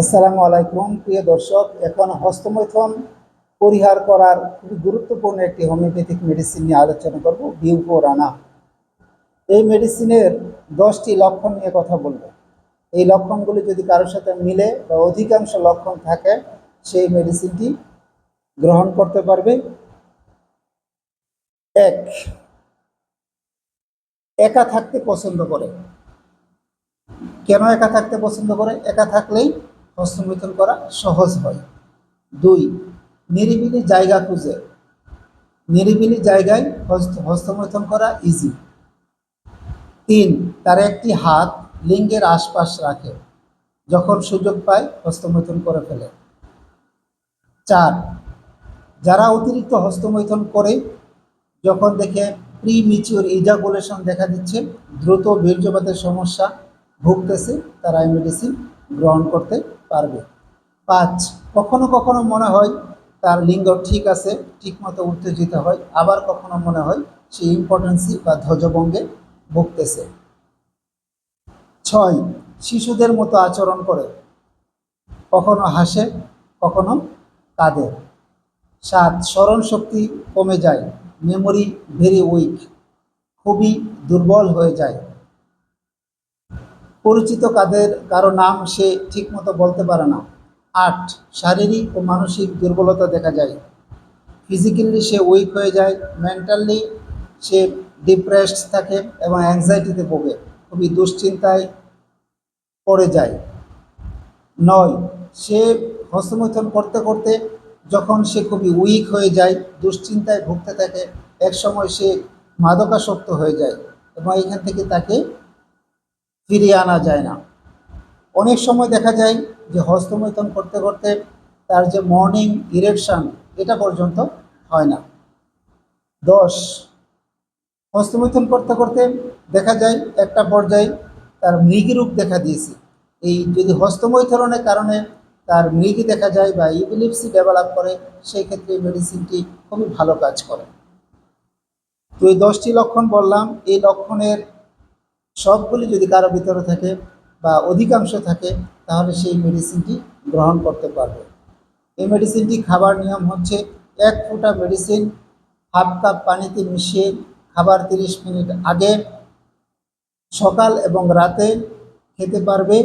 আসসালামু আলাইকুম, প্রিয় দর্শক। এখন হস্তমৈথন পরিহার করার খুবই গুরুত্বপূর্ণ একটি হোমিওপ্যাথিক মেডিসিন নিয়ে আলোচনা করব বিউপোরানা এই মেডিসিনের দশটি লক্ষণ নিয়ে কথা বলব। এই লক্ষণগুলি যদি কারোর সাথে মিলে বা অধিকাংশ লক্ষণ থাকে, সেই মেডিসিনটি গ্রহণ করতে পারবে। এক একা থাকতে পছন্দ করে। কেন একা থাকতে পছন্দ করে? একা থাকলেই হস্তমৈথুন করা সহজ হয়। দুই, নিরিবিলি জায়গা খুঁজে। নিরিবিলি জায়গায় হস্ত, হস্তমৈথুন করা ইজি তিন, তার একটি হাত লিঙ্গের আশপাশ রাখে, যখন সুযোগ পায় হস্তমৈথুন করে ফেলে। চার, যারা অতিরিক্ত হস্তমৈথুন করে, যখন দেখে প্রি মিচিওর ইজাকুলেশন দেখা দিচ্ছে, দ্রুত বীর্যপাতের সমস্যা ভুগতেছে, তারা এই মেডিসিন গ্রহণ করতে পারবে। পাঁচ, কখনো কখনো মনে হয় তার লিঙ্গ ঠিক আছে, ঠিকমতো উত্তেজিত হয়, আবার কখনো মনে হয় সে ইম্পর্টেন্সি বা ধ্বজভঙ্গে ভুগতেছে। ছয়, শিশুদের মতো আচরণ করে। কখনো হাসে, কখনো কাঁদে। সাত স্মরণ শক্তি কমে যায় মেমোরি ভেরি উইক খুবই দুর্বল হয়ে যায়। পরিচিত কাদের, কারও নাম সে ঠিকমতো বলতে পারে না। আট, শারীরিক ও মানসিক দুর্বলতা দেখা যায়। ফিজিক্যালি সে উইক হয়ে যায় মেন্টালি সে ডিপ্রেসড থাকে এবং অ্যাংজাইটিতে ভোগে, খুবই দুশ্চিন্তায় পড়ে যায়। নয়, সে হস্তমৈথুন করতে করতে যখন সে খুবই উইক হয়ে যায়, দুশ্চিন্তায় ভুগতে থাকে এক সময় সে মাদকাসক্ত হয়ে যায় এবং এখান থেকে তাকে ফিরিয়ে আনা যায় না। অনেক সময় দেখা যায় যে হস্তমৈথুন করতে করতে তার যে মর্নিং ইরেকশন এটা পর্যন্ত হয় না। দশ, হস্তমৈথুন করতে করতে দেখা যায় একটা পর্যায়ে তার মৃগী রূপ দেখা দিয়েছে। এই যদি হস্তমৈথুনের কারণে তার মৃগী দেখা যায় বা ইপিলিপসি ডেভেলপ করে, সেই ক্ষেত্রে মেডিসিনটি খুবই ভালো কাজ করে। তো এই দশটি লক্ষণ বললাম। এই লক্ষণের সবগুলি যদি কারও ভিতরে থাকে বা অধিকাংশ থাকে, তাহলে সেই মেডিসিনটি গ্রহণ করতে পারবে। এই মেডিসিনটি খাবার নিয়ম হচ্ছে এক ফোঁটা মেডিসিন হাফ কাপ পানিতে মিশিয়ে খাবার তিরিশ মিনিট আগে সকাল এবং রাতে খেতে পারবে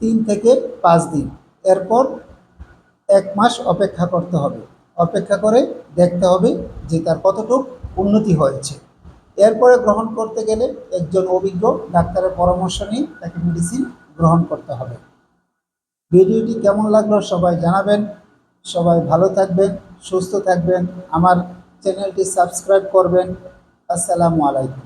তিন থেকে পাঁচ দিন। এরপর এক মাস অপেক্ষা করতে হবে। অপেক্ষা করে দেখতে হবে যে তার কতটুকু উন্নতি হয়েছে। এরপরে গ্রহণ করতে গেলে একজন অভিজ্ঞ ডাক্তারের পরামর্শ নিয়ে তাকে মেডিসিন গ্রহণ করতে হবে। ভিডিওটি কেমন লাগল সবাই জানাবেন। সবাই ভালো থাকবেন, সুস্থ থাকবেন। আমার চ্যানেলটি সাবস্ক্রাইব করবেন। আসসালামু আলাইকুম।